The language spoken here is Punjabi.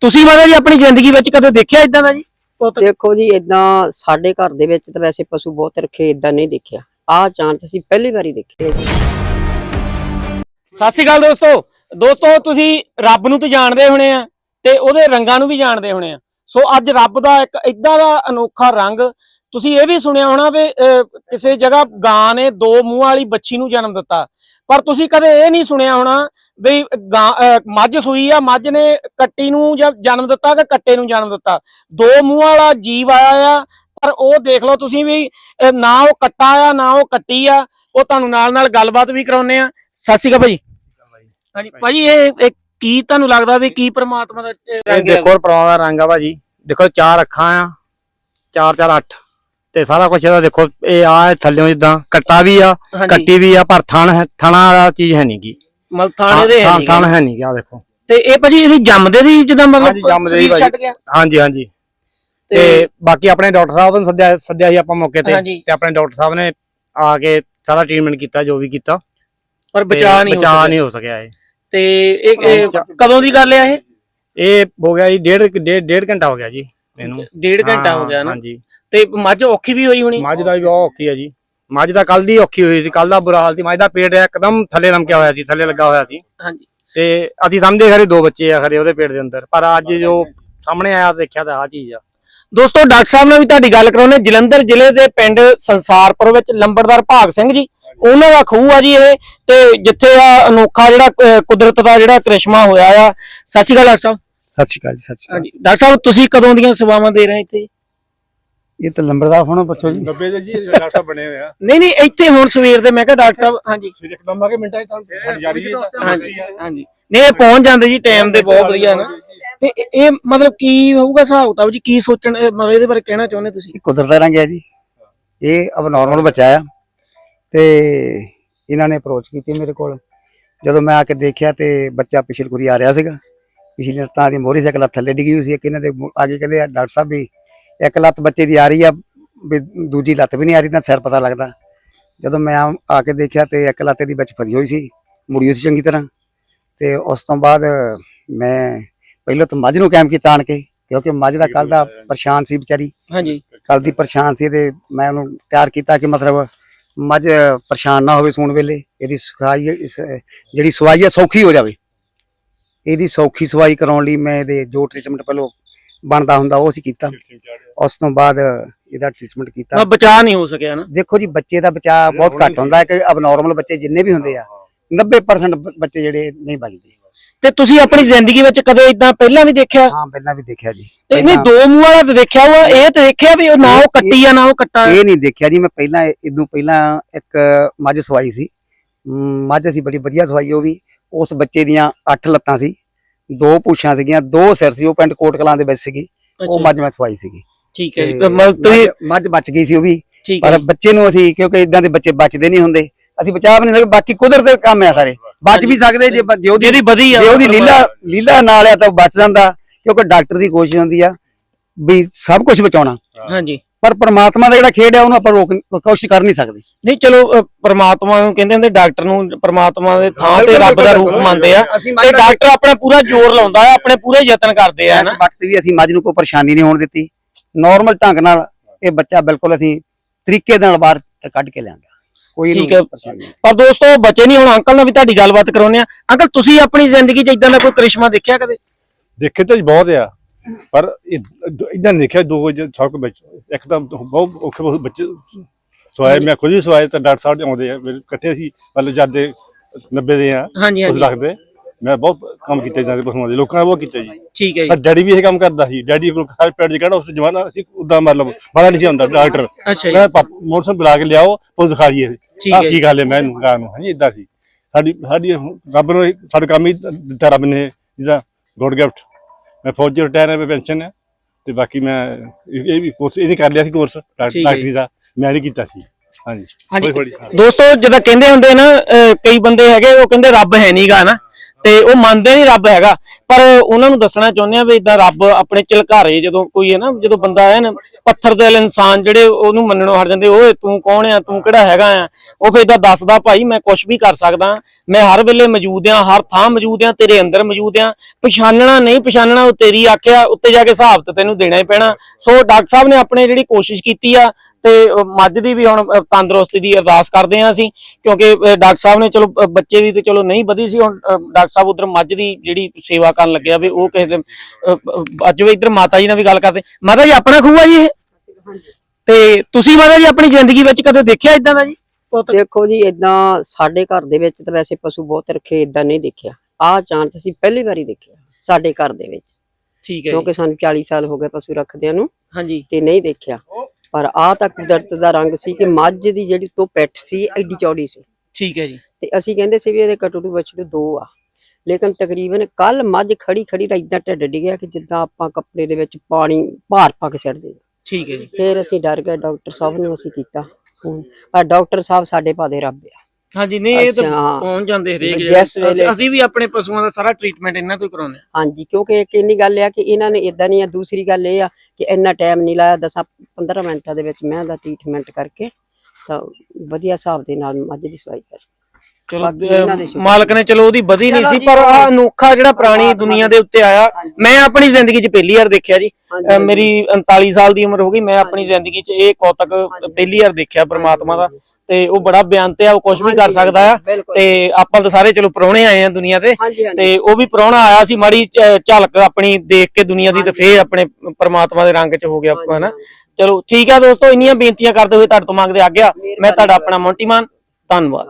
ਤੁਸੀਂ ਮਾਤਾ ਜੀ ਆਪਣੀ ਜ਼ਿੰਦਗੀ ਵਿੱਚ ਕਦੇ ਦੇਖਿਆ ਇਦਾਂ ਦਾ ਜੀ? ਦੇਖੋ ਜੀ ਇਦਾਂ ਸਾਡੇ ਘਰ ਦੇ ਵਿੱਚ ਤਾਂ ਵੈਸੇ ਪਸ਼ੂ ਬਹੁਤ ਰੱਖੇ ਇਦਾਂ ਨਹੀਂ ਦੇਖਿਆ। ਆਹ ਚਾਂਸ ਅਸੀਂ ਪਹਿਲੀ ਵਾਰੀ ਦੇਖੇ ਸਤਿ ਸ਼੍ਰੀ ਅਕਾਲ ਦੋਸਤੋ। ਦੋਸਤੋ ਤੁਸੀਂ ਰੱਬ ਨੂੰ ਤਾਂ ਜਾਣਦੇ ਹੋਣੇ ਆ ਤੇ ਉਹਦੇ ਰੰਗਾਂ ਨੂੰ ਵੀ ਜਾਣਦੇ ਹੋਣੇ ਆ। ਸੋ ਅੱਜ ਰੱਬ ਦਾ ਇੱਕ ਇਦਾਂ ਦਾ ਅਨੋਖਾ ਰੰਗ ਤੁਸੀਂ ਇਹ ਵੀ ਸੁਣਿਆ ਹੋਣਾ ਵੀ ਕਿਸੇ ਜਗ੍ਹਾ ਗਾਂ ਨੇ ਦੋ ਮੂੰਹ ਵਾਲੀ ਬੱਚੀ ਨੂੰ ਜਨਮ ਦਿੱਤਾ। ਪਰ ਤੁਸੀਂ ਕਦੇ ਇਹ ਨਹੀਂ ਸੁਣਿਆ ਹੋਣਾ ਵੀ ਮੱਝ ਸੂਈ ਆ ਮੱਝ ਨੇ ਕੱਟੀ ਨੂੰ ਜਾਂ ਜਨਮ ਦਿੱਤਾ ਕਿ ਕੱਟੇ ਨੂੰ ਜਨਮ ਦਿੱਤਾ? ਦੋ ਮੂੰਹ ਵਾਲਾ ਜੀਵ ਆਇਆ ਆ ਪਰ ਉਹ ਦੇਖ ਲਓ ਤੁਸੀਂ ਵੀ ਨਾ ਉਹ ਕੱਟਾ ਆ ਨਾ ਉਹ ਕੱਟੀ ਆ। ਉਹ ਤੁਹਾਨੂੰ ਨਾਲ ਨਾਲ ਗੱਲਬਾਤ ਵੀ ਕਰਾਉਨੇ ਆ। ਸਤਿ ਸ਼੍ਰੀ ਅਕਾਲ ਭਾਜੀ। ਹਾਂਜੀ ਭਾਜੀ ਇਹ ਕੀ ਤੁਹਾਨੂੰ ਲੱਗਦਾ ਵੀ ਕੀ ਪ੍ਰਮਾਤਮਾ ਦਾ ਰੰਗ ਹੈ? ਦੇਖੋ ਪਰਵਾਹ ਦਾ ਰੰਗ ਆ ਭਾਜੀ। ਦੇਖੋ ਚਾਰ ਅੱਖਾਂ ਆ। ਚਾਰ ਚਾਰ ਅੱਠ। ਤੇ ਸਾਰਾ ਕੁਝ ਇਹਦਾ ਦੇਖੋ ਇਹ ਆ ਥੱਲਿਓਂ ਜਿੱਦਾਂ ਕੱਟਾ ਵੀ ਆ ਹਾਂਜੀ। ਕੱਟੀ ਵੀ ਆ ਪਰ ਥਣ ਹੈ ਥਣਾ ਵਾਲਾ ਚੀਜ਼ ਹੈ ਨਹੀਂਗੀ ਮਲ ਥਾਣੇ ਦੇ ਹੈ ਥਣ। ਹੈ ਨਹੀਂਗਾ ਦੇਖੋ। ਤੇ ਇਹ ਭਾਜੀ ਇਹ ਜੰਮਦੇ ਦੀ ਜਿੱਦਾਂ ਹਾਂਜੀ, ਮਤਲਬ ਜੰਮਦੇ ਦੀ ਸਰੀਰ ਭਾਜੀ। ਛੱਡ ਗਿਆ? ਹਾਂਜੀ ਹਾਂਜੀ। ਤੇ ਤੇ ਬਾਕੀ ਆਪਣੇ ਡਾਕਟਰ ਸਾਹਿਬ ਨੂੰ ਸੱਦਿਆ ਸੱਦਿਆ ਸੀ ਆਪਾਂ ਮੌਕੇ ਤੇ ਹਾਂਜੀ। ਤੇ ਆਪਣੇ ਡਾਕਟਰ ਸਾਹਿਬ ਨੇ ਆ ਕੇ ਸਾਰਾ ਟ੍ਰੀਟਮੈਂਟ ਕੀਤਾ ਜੋ ਵੀ ਕੀਤਾ। ਪਰ ਬਚਾ ਨਹੀਂ ਹੋ ਬਚਾ ਸਕਿਆ। ਨਹੀਂ ਹੋ ਸਕਿਆ ਇਹ। ਤੇ ਇਹ ਇਹ ਕਦੋਂ ਦੀ ਗੱਲ ਆ ਇਹ? ਇਹ ਹੋ ਗਿਆ ਜੀ ਡੇਢ ਡੇਢ ਡੇਢ ਘੰਟਾ ਹੋ ਗਿਆ ਜੀ। ਇਹਨੂੰ। ਡੇਢ ਘੰਟਾ ਹਾਂ, ਗਿਆ ਨਾ। ਹਾਂਜੀ। ਤੇ ਮੱਝ ਔਖੀ ਵੀ ਹੋਈ ਹੋਣੀ? ਮੱਝ ਦਾ ਵੀ ਬਹੁਤ ਔਖੀ ਹੈ ਜੀ। ਮੱਝ ਦਾ ਕੱਲ ਦੀ ਔਖੀ ਹੋਈ ਸੀ ਕੱਲ ਦਾ ਬੁਰਾ ਹਾਲ ਸੀ। ਮੱਝ ਦਾ ਪੇਟ ਇੱਕਦਮ ਥੱਲੇ ਲਮਕਿਆ ਹੋਇਆ ਸੀ ਥੱਲੇ ਲੱਗਾ ਹੋਇਆ ਸੀ। ਹਾਂਜੀ। ਤੇ ਅਸੀਂ ਸਮਝਦੇ ਖਰੇ ਦੋ ਬੱਚੇ ਆ ਖਰੇ ਉਹਦੇ ਪੇਟ ਦੇ ਅੰਦਰ। ਪਰ ਅੱਜ ਜੋ ਸਾਹਮਣੇ ਆਇਆ ਦੇਖਿਆ ਤਾਂ ਆ ਚੀਜ਼ ਆ। ਦੋਸਤੋ ਡਾਕਟਰ ਸਾਹਿਬ ਨਾਲ ਵੀ ਤੁਹਾਡੀ ਗੱਲ ਕਰਾਉਣੇ ਜਲੰਧਰ ਜ਼ਿਲ੍ਹੇ ਦੇ ਪਿੰਡ ਸੰਸਾਰਪੁਰ ਵਿੱਚ ਲੰਬੜਦਾਰ ਭਾਗ ਸਿੰਘ ਜੀ ਉਹਨਾਂ ਦਾ ਖੂਹ ਆ ਜੀ ਇਹ। ਤੇ ਜਿੱਥੇ ਆ ਅਨੋਖਾ ਜਿਹੜਾ ਕੁਦਰਤ ਦਾ ਜਿਹੜਾ ਕ੍ਰਿਸ਼ਮਾ ਹੋਇਆ ਆ। ਸਤਿ ਸ਼੍ਰੀ ਅਕਾਲ ਡਾਕਟਰ ਸਾਹਿਬ। ਸਤਿ ਸ਼੍ਰੀ ਅਕਾਲ ਜੀ ਸਤਿ ਸ਼੍ਰੀ ਅਕਾਲ। ਹਾਂਜੀ। ਡਾਕਟਰ ਸਾਹਿਬ ਤੁਸੀਂ ਕਦੋਂ ਦੀਆਂ ਸੇਵਾਵਾਂ ਦੇ ਰਹੇ ਇੱਥੇ? ਇਹ ਤਾਂ ਲੰਬੜਦਾਰ ਹੋਣਾ ਪੁੱਛੋ ਜੀ। 90 ਦੇ ਜੀ ਡਾਕਟਰ ਸਾਹਿਬ ਬਣੇ ਹੋਏ ਆ। ਨਹੀਂ ਨਹੀਂ ਇੱਥੇ ਹੁਣ ਸਵੇਰ ਦੇ ਮੈਂ ਕਿਹਾ ਡਾਕਟਰ ਸਾਹਿਬ ਹਾਂਜੀ। ਇੱਕਦਮ ਆ ਕੇ ਮਿੰਟਾਂ ਚ ਤਾਂ ਸਾਡੀ ਜਾਰੀ ਹੈ ਹਾਂਜੀ ਹਾਂਜੀ। ਨਹੀਂ ਇਹ ਪਹੁੰਚ ਜਾਂਦੇ ਜੀ ਟਾਈਮ ਦੇ ਬਹੁਤ ਵਧੀਆ ਨਾ। ਤੇ ਇਹ- ਇਹ ਮਤਲਬ ਕੀ ਹੋਊਗਾ ਹਿਸਾਬ ਕਿਤਾਬ ਜੀ ਕੀ ਸੋਚਣ ਇਹ ਮਤਲਬ ਇਹਦੇ ਬਾਰੇ ਕਹਿਣਾ ਚਾਹੁੰਦੇ ਤੁਸੀਂ? ਇਹ ਕੁਦਰਤ ਦਾ ਰੰਗ ਹੈ ਜੀ। ਇਹ ਅਬ ਨਾਰਮਲ ਬੱਚਾ ਆ। ਤੇ ਇਹਨਾਂ ਨੇ ਅਪਰੋਚ ਕੀਤੀ ਮੇਰੇ ਕੋਲ। ਜਦੋਂ ਮੈਂ ਆ ਕੇ ਦੇਖਿਆ ਤੇ ਬੱਚਾ ਪਿਛਲ ਕੁਰੀ ਆ ਰਿਹਾ ਸੀਗਾ। ਪਿਛਲੀ ਲੱਤਾਂ ਦੀ ਮੋਰੀ ਸਾਈਕਲ ਥੱਲੇ ਡਿੱਗੀ ਹੋਈ ਸੀ ਇੱਕ ਇਹਨਾਂ ਦੇ ਆਗੇ ਕਹਿੰਦੇ ਆ ਡਾਕਟਰ ਸਾਹਿਬ ਵੀ ਇੱਕ ਲੱਤ ਬੱਚੇ ਦੀ ਆ ਰਹੀ ਆ ਵੀ ਦੂਜੀ ਲੱਤ ਵੀ ਨਹੀਂ ਆ ਰਹੀ ਤਾਂ ਸਿਰ ਪਤਾ ਲੱਗਦਾ। ਜਦੋਂ ਮੈਂ ਆ- ਕੇ ਦੇਖਿਆ ਤੇ ਇੱਕ ਲੱਤ ਦੀ ਵਿੱਚ ਫਸੀ ਹੋਈ ਸੀ ਮੁੜੀ ਹੋਈ ਸੀ ਚੰਗੀ ਤਰ੍ਹਾਂ। ਤੇ ਉਸ ਤੋਂ ਬਾਅਦ ਮੈਂ ਪਹਿਲਾਂ ਤਾਂ ਮੱਝ ਨੂੰ ਕੈਮ ਕੀਤਾ ਆਣ ਕੇ ਕਿਉਂਕਿ ਮੱਝ ਦਾ ਕੱਲ ਦਾ ਪਰੇਸ਼ਾਨ ਸੀ ਵਿਚਾਰੀ। ਹਾਂਜੀ। ਕੱਲ ਦੀ ਪਰੇਸ਼ਾਨ ਸੀ ਤੇ ਮੈਂ ਉਹਨੂੰ ਤਿਆਰ ਕੀਤਾ ਕਿ ਮਤਲਬ ਮੱਝ ਪਰੇਸ਼ਾਨ ਨਾ ਹੋਵੇ ਸੂਣ ਵੇਲੇ ਇਹਦੀ ਇਸ ਜਿਹੜੀ ਸਵਾਈ ਹੈ ਸੌਖੀ ਹੋ ਜਾਵੇ। ਇਹਦੀ ਸੌਖੀ ਸਵਾਈ ਕਰਾਉਣ ਲਈ ਮੈਂ ਇਹਦੇ ਜੋ ਟ੍ਰੀਟਮੈਂਟ ਪਹਿਲਾਂ ਬਣਦਾ ਹੁੰਦਾ ਉਹ ਅਸੀਂ ਕੀਤਾ। ਉਸ ਤੋਂ ਬਾਅਦ ਇਹਦਾ ਟ੍ਰੀਟਮੈਂਟ ਕੀਤਾ। ਮਤਲਬ ਬਚਾ ਨਹੀਂ ਹੋ ਸਕਿਆ ਨਾ। ਦੇਖੋ ਜੀ ਬੱਚੇ ਦਾ ਬਚਾਅ ਬਹੁਤ ਘੱਟ ਹੁੰਦਾ ਹੈ ਕਿ ਅਬਨੋਰਮਲ ਬੱਚੇ ਜਿੰਨੇ ਵੀ ਹੁੰਦੇ ਆ 90% ਬ- ਬੱਚੇ ਜਿਹੜੇ ਨਹੀਂ ਬਚਦੇ ਤੇ ਤੁਸੀਂ ਆਪਣੀ ਜ਼ਿੰਦਗੀ ਵਿੱਚ ਕਦੇ ਇਦਾਂ ਪਹਿਲਾਂ ਵੀ ਦੇਖਿਆ? ਹਾਂ ਪਹਿਲਾਂ ਵੀ ਦੇਖਿਆ ਜੀ। ਤੇ ਨਹੀਂ ਪਹਿਲਾਂ- ਦੋ ਮੂੰਹ ਵਾਲਾ ਤੇ ਦੇਖਿਆ ਉਹ ਇਹ ਤੇ ਦੇਖਿਆ ਵੀ ਉਹ ਨਾ ਉਹ ਕੱਟੀ ਆ ਨਾ ਉਹ ਕੱਟਾ। ਇਹ ਨਹੀਂ ਦੇਖਿਆ ਜੀ ਮੈਂ ਪਹਿਲਾਂ ਇਦੋਂ ਪਹਿਲਾਂ ਇੱਕ ਮੱਝ ਸਵਾਈ ਸੀ। ਮੱਝ ਸੀ ਬੜੀ ਵਧੀਆ ਸਵਾਈ ਉਹ ਵੀ ਉਸ ਬੱਚੇ ਦੀਆਂ 8 ਲੱਤਾਂ ਸੀ ਦੋ ਪੁੱਛਾਂ ਸੀਗੀਆਂ ਦੋ ਸਿਰ ਸੀ ਉਹ ਪਿੰਡ ਕੋਟ ਕਲਾਂ ਦੇ ਵਿੱਚ ਸੀਗੀ ਉਹ ਮੱਝ ਮੈਂ ਸਵਾਈ ਸੀਗੀ। ਠੀਕ ਹੈ ਜੀ। ਤੇ ਮਤਲਬ ਤੁਸੀਂ ਮੱਝ- ਬਚ ਗਈ ਸੀ ਉਹ ਵੀ। ਪਰ ਬੱਚੇ ਨੂੰ ਅਸੀਂ ਕਿਉਂਕਿ ਇਦਾਂ ਦੇ ਬੱਚੇ ਬਚਦੇ ਨਹੀਂ ਹੁੰਦੇ ਅਸੀਂ ਬਚਾ ਵੀ ਨਹੀਂ ਸਕਦੇ ਬਾਕੀ ਕੁਦਰਤ ਦੇ ਕੰਮ ਆ ਸਾਰੇ। ਬਚ ਵੀ ਸਕਦੇ ਜੇ ਜਿਹਦੀ ਵਧੀ ਆ ਉਹਦੀ ਲੀਲਾ ਲੀਲਾ ਨਾਲ ਆ ਤਾਂ ਬਚ ਜਾਂਦਾ ਕਿਉਂਕਿ ਡਾਕਟਰ ਦੀ ਕੋਸ਼ਿਸ਼ ਹੁੰਦੀ ਆ ਵੀ ਸਭ ਕੁਝ ਬਚਾਉਣਾ। ਹਾਂਜੀ। ਪਰ ਪ੍ਰਮਾਤਮਾ ਦਾ ਜਿਹੜਾ ਖੇਡ ਹੈ ਉਹਨੂੰ ਆਪਾਂ ਰੋਕ ਕੋਸ਼ਿਸ਼ ਕਰ ਨਹੀਂ ਸਕਦੇ। ਨਹੀਂ ਚਲੋ ਪ੍ਰਮਾਤਮਾ ਨੂੰ ਕਹਿੰਦੇ ਹੁੰਦੇ ਡਾਕਟਰ ਨੂੰ ਪ੍ਰਮਾਤਮਾ ਦੇ ਥਾਂ ਤੇ ਰੱਬ ਦਾ ਰੂਪ ਮੰਨਦੇ ਆ। ਤੇ ਡਾਕਟਰ ਆਪਣਾ ਪੂਰਾ ਜ਼ੋਰ ਲਾਉਂਦਾ ਆ ਆਪਣੇ ਪੂਰੇ ਯਤਨ ਕਰਦੇ ਆ ਇਸ ਨਾ? ਵਕਤ ਵੀ ਅਸੀਂ ਮੱਝ ਨੂੰ ਕੋਈ ਪਰੇਸ਼ਾਨੀ ਨਹੀਂ ਹੋਣ ਦਿੱਤੀ। ਨਾਰਮਲ ਢੰਗ ਨਾਲ ਇਹ ਬੱਚਾ ਬਿਲਕੁਲ ਅਸੀਂ ਤਰੀਕੇ ਨਾਲ ਬਾਹਰ ਕੱਢ ਕੇ ਲਿਆਂਦਾ। ਕੋਈ ਠੀਕ ਹੈ। ਪਰ ਦੋਸਤੋ ਬੱਚੇ ਨਹੀਂ ਹੁਣ। ਅੰਕਲ ਨਾਲ ਵੀ ਤੁਹਾਡੀ ਗੱਲਬਾਤ ਕਰਾਉਂਦੇ ਆ। ਅੰਕਲ ਤੁਸੀਂ ਆਪਣੀ ਜ਼ਿੰਦਗੀ 'ਚ ਇਦਾਂ ਦਾ ਕੋਈ ਕ੍ਰਿਸ਼ਮਾ ਦੇਖਿਆ ਕਦੇ? ਦੇਖੇ ਤਾਂ ਬਹੁਤ ਆ। ਪਰ ਇਦਾਂ ਦੇਖਿਆ ਦੋ ਵਜੇ ਸੌਕ ਵਿੱਚ ਇੱਕ ਤਾਂ ਬਹੁਤ ਔਖੇ ਬਹੁਤ ਬੱਚੇ ਸਵਾਏ ਮੈਂ ਖੁਦ ਹੀ ਸਵਾਏ ਤਾਂ ਡਾਕਟਰ ਸਾਹਿਬ ਆਉਂਦੇ ਆ ਮੇਰੇ ਇਕੱਠੇ ਸੀ ਮਤਲਬ ਜਦ ਦੇ 90 ਦੇ ਆ ਉਸ ਰੱਖਦੇ ਮੈਂ ਬਹੁਤ ਕੰਮ ਕੀਤੇ ਜਾਂਦੇ ਪਸ਼ੂਆਂ ਦੇ ਲੋਕਾਂ ਨੇ ਬਹੁਤ ਕੀਤਾ ਜੀ। ਠੀਕ ਹੈ ਜੀ। ਡੈਡੀ ਵੀ ਇਹ ਕੰਮ ਕਰਦਾ ਸੀ ਡੈਡੀ ਕੋਲ ਹਰ ਪੈੜ ਦੀ ਕਿਹੜਾ ਉਸ ਜ਼ਮਾਨਾ ਅਸੀਂ ਉਦਾਂ ਮਤਲਬ ਬੜਾ ਨਹੀਂ ਸੀ ਹੁੰਦਾ ਡਾਕਟਰ। ਮੈਂ ਮੋਟਰਸਾਈਕਲ ਬੁਲਾ ਕੇ ਲਿਆਓ ਪੁਲਿਸ ਦਿਖਾਈਏ ਆ ਕੀ ਗੱਲ ਹੈ ਮੈਨੂੰ ਗਾਂ ਨੂੰ ਹਾਂਜੀ ਇਦਾਂ ਸੀ। ਸਾਡੀ ਸਾਡੀ ਰੱਬ ਨੇ ਸਾਡਾ ਕੰਮ ਹੀ ਦਿੱਤਾ ਰੱਬ ਨੇ ਜਿਹਦਾ ਗੁੱਡ ਗਿਫਟ। ਮੈਂ ਫੌਜੀ ਰਿਟਾਇਰ ਹੈ ਮੈਂ ਪੈਨਸ਼ਨ ਹੈ ਤੇ ਬਾਕੀ ਮੈਂ ਇਹ ਵੀ ਕੋਰਸ ਇਹ ਨਹੀਂ ਕਰ ਲਿਆ ਸੀ ਕੋਰਸ। ਡਾਕਟਰੀ ਦਾ ਮੈਂ ਨਹੀਂ ਕੀਤਾ ਸੀ। ਹਾਂਜੀ। ਦੋਸਤੋ ਜਦੋਂ ਕਹਿੰਦੇ ਹੁੰਦੇ ਨਾ ਕਈ ਬੰਦੇ ਹੈਗੇ ਉਹ ਕਹਿੰਦੇ ਰੱਬ ਹੈ ਨਹੀਂਗਾ ਨਾ ਤੇ ਉਹ ਮੰਨਦੇ ਨਹੀਂ ਰੱਬ ਹੈਗਾ। ਪਰ ਉਹਨਾਂ ਨੂੰ ਦੱਸਣਾ ਚਾਹੁੰਦੇ ਆ ਵੀ ਇਦਾਂ ਰੱਬ ਆਪਣੇ ਝਲਕਾਰੇ ਜਦੋਂ ਕੋਈ ਹੈ ਨਾ, ਜਦੋਂ ਬੰਦਾ ਹੈ ਨਾ, ਪੱਥਰ ਦਿਲ ਇਨਸਾਨ ਜਿਹੜੇ ਉਹਨੂੰ ਮੰਨਣੋਂ ਹਟ ਜਾਂਦੇ, ਓਏ ਤੂੰ ਕੌਣ ਆ, ਤੂੰ ਕਿਹੜਾ ਹੈਗਾ ਆ? ਉਹ ਫਿਰ ਇਦਾਂ ਦੱਸਦਾ, ਭਾਈ ਮੈਂ ਕੁਝ ਵੀ ਕਰ ਸਕਦਾ, ਮੈਂ ਹਰ ਵੇਲੇ ਮੌਜੂਦ ਆ, ਹਰ ਥਾਂ ਮੌਜੂਦ ਆ, ਤੇਰੇ ਅੰਦਰ ਮੌਜੂਦ ਆ। ਪਛਾਨਣਾ ਨਹੀਂ ਪਛਾਣਨਾ, ਉਹ ਤੇਰੀ ਆਖਿਆ, ਉੱਤੇ ਜਾ ਕੇ ਹਿਸਾਬ ਤੇ ਤੈਨੂੰ ਦੇਣਾ ਹੀ ਪੈਣਾ। ਸੋ ਡਾਕਟਰ ਸਾਹਿਬ ਨੇ ਆਪਣੇ ਜਿਹੜੀ ਕੋਸ਼ਿਸ਼ ਕੀਤੀ ਆ ਤੇ ਮੱਝ ਦੀ ਵੀ ਹੁਣ ਤੰਦਰੁਸਤੀ ਦੀ ਅਰਦਾਸ ਕਰਦੇ ਆ ਅਸੀਂ ਕਿਉਂਕਿ ਡਾਕਟਰ ਸਾਹਿਬ ਨੇ ਚਲੋ ਬੱਚੇ ਦੀ ਤੇ ਚਲੋ ਨਹੀਂ ਵਧੀ ਸੀ ਹੁਣ ਡਾਕਟਰ ਸਾਹਿਬ ਉਧਰ ਮੱਝ ਦੀ ਜਿਹੜੀ ਸੇਵਾ ਕਰਨ ਲੱਗਿਆ ਵੀ ਉਹ ਕਿਸੇ ਦੇ ਅੱਜ ਵੀ ਇਧਰ ਮਾਤਾ ਜੀ ਨਾਲ ਵੀ ਗੱਲ ਕਰਦੇ। ਮਾਤਾ ਜੀ ਆਪਣਾ ਖੂਹ ਆ ਜੀ ਇਹ? ਤੇ ਤੁਸੀਂ ਮਾਤਾ ਜੀ ਆਪਣੀ ਜ਼ਿੰਦਗੀ ਵਿੱਚ ਕਦੇ ਦੇਖਿਆ ਇਦਾਂ ਦਾ ਜੀ? ਦੇਖੋ ਜੀ ਇਦਾਂ ਸਾਡੇ ਘਰ ਦੇ ਵਿੱਚ ਤਾਂ ਵੈਸੇ ਪਸ਼ੂ ਬਹੁਤ ਰੱਖੇ ਇਦਾਂ ਨਹੀਂ ਦੇਖਿਆ। ਆਹ ਚਾਂਸ ਅਸੀਂ ਪਹਿਲੀ ਵਾਰੀ ਦੇਖਿਆ ਸਾਡੇ ਘਰ ਦੇ ਵਿੱਚ। ਠੀਕ ਹੈ ਕਿਉਂਕਿ ਸਾਨੂੰ 40 ਸਾਲ ਹੋ ਗਏ ਪਸ਼ੂ ਰੱਖਦਿਆਂ ਨੂੰ। ਹਾਂਜੀ। ਤੇ ਨਹੀਂ ਦੇਖਿਆ। ਪਰ ਆਹ ਤਾਂ ਕੁਦਰਤ ਦਾ ਰੰਗ ਸੀ ਕਿ ਮੱਝ ਦੀ ਜਿਹੜੀ ਤੋਂ ਪੈਠ ਸੀ ਐਡੀ ਚੌੜੀ ਸੀ। ਠੀਕ ਹੈ ਜੀ। ਤੇ ਅਸੀਂ ਕਹਿੰਦੇ ਸੀ ਵੀ ਇਹਦੇ ਕਟੋਰੂ ਬਛੜੂ ਦੋ ਆ। ਲੇਕਿਨ ਤਕਰੀਬਨ ਕੱਲ ਮੱਝ ਖੜੀ ਖੜੀ ਦਾ ਇਦਾਂ ਢਿੱਡ ਡਿੱਗਿਆ ਕਿ ਜਿੱਦਾਂ ਆਪਾਂ ਕੱਪੜੇ ਦੇ ਵਿੱਚ ਪਾਣੀ ਭਾਰ ਪਾ ਕੇ ਸਿੱਟਦੇ। ਠੀਕ ਹੈ ਜੀ। ਫਿਰ ਅਸੀਂ ਡਰ ਗਏ ਡਾਕਟਰ ਸਾਹਿਬ ਨੂੰ ਅਸੀਂ ਕੀਤਾ ਫੋਨ। ਪਰ ਡਾਕਟਰ ਸਾਹਿਬ ਸਾਡੇ ਪਾਦੇ ਰੱਬ ਆ। ਹਾਂਜੀ ਨਹੀਂ ਇਹ ਤਾਂ। ਪਹੁੰਚ ਜਾਂਦੇ ਹਰੇਕ ਅਸੀਂ ਵੀ ਆਪਣੇ ਪਸ਼ੂਆਂ ਦਾ ਸਾਰਾ ਟ੍ਰੀਟਮੈਂਟ ਇਹਨਾਂ ਤੋਂ ਹੀ ਕਰਾਉਂਦੇ ਹਾਂ। ਹਾਂਜੀ ਕਿਉਂਕਿ ਇੱਕ ਇੰਨੀ ਗੱਲ ਆ ਕਿ ਇਹਨਾਂ ਨੇ ਇਦਾਂ ਨਹੀਂ ਆ ਦੂਸਰੀ ਗੱਲ ਇਹ ਆ ਕਿ ਇੰਨਾ ਟਾਈਮ ਨਹੀਂ ਲਾਇਆ 10 15 ਮਿੰਟਾਂ ਦੇ ਵਿੱਚ ਮੈਂ ਦਾ ਟ੍ਰੀਟਮੈਂਟ ਕਰਕੇ ਤਾਂ ਵਧੀਆ ਹਿਸਾਬ ਦੇ ਨਾਲ ਮੱਝ ਦੀ ਸਵਾਈ ਕਰ ਚਲੋ। ਮਾਲਕ ਨੇ ਚਲੋ ਉਹਦੀ ਵਧੀ ਨਹੀਂ ਸੀ ਪਰ ਆ। ਅਨੋਖਾ ਜਿਹੜਾ ਪੁਰਾਣੀ ਦੁਨੀਆ ਦੇ ਉੱਤੇ ਆਇਆ ਮੈਂ ਆਪਣੀ ਜ਼ਿੰਦਗੀ 'ਚ ਪਹਿਲੀ ਵਾਰ ਦੇਖਿਆ ਜੀ। ਮੇਰੀ 39 ਸਾਲ ਦੀ ਉਮਰ ਹੋ ਗਈ ਮੈਂ ਆਪਣੀ ਜ਼ਿੰਦਗੀ 'ਚ ਇਹ ਕੌਤਕ ਪਹਿਲੀ ਵਾਰ ਦੇਖਿਆ ਪ੍ਰਮਾਤਮਾ ਦਾ। ਤੇ ਉਹ ਬੜਾ ਬਿਆਨਤੇ ਆ ਉਹ ਕੁਝ ਵੀ ਕਰ ਸਕਦਾ ਆ। ਤੇ ਆਪਾਂ ਤਾਂ ਸਾਰੇ ਚਲੋ ਪ੍ਰਾਹੁਣੇ ਆਏ ਆ ਦੁਨੀਆ ਤੇ। ਤੇ ਉਹ ਵੀ ਪ੍ਰਾਹੁਣਾ ਆਇਆ ਸੀ ਮਾੜੀ ਝਲਕ ਆਪਣੀ ਦੇਖ ਕੇ ਦੁਨੀਆ ਦੀ ਤੇ ਫੇਰ ਆਪਣੇ ਪ੍ਰਮਾਤਮਾ ਦੇ ਰੰਗ 'ਚ ਹੋ ਗਿਆ ਆਪਾਂ ਹਨਾ। ਚਲੋ ਠੀਕ ਆ ਦੋਸਤੋ ਇੰਨੀਆਂ ਬੇਨਤੀਆਂ ਕਰਦੇ ਹੋਏ ਤੁਹਾਡੇ ਤੋਂ ਮੰਗਦੇ ਆ। ਗਿਆ ਮੈਂ ਤੁਹਾਡਾ ਆਪਣਾ ਮੌਂਟੀ ਮਾਨ ਧੰਨਵਾਦ।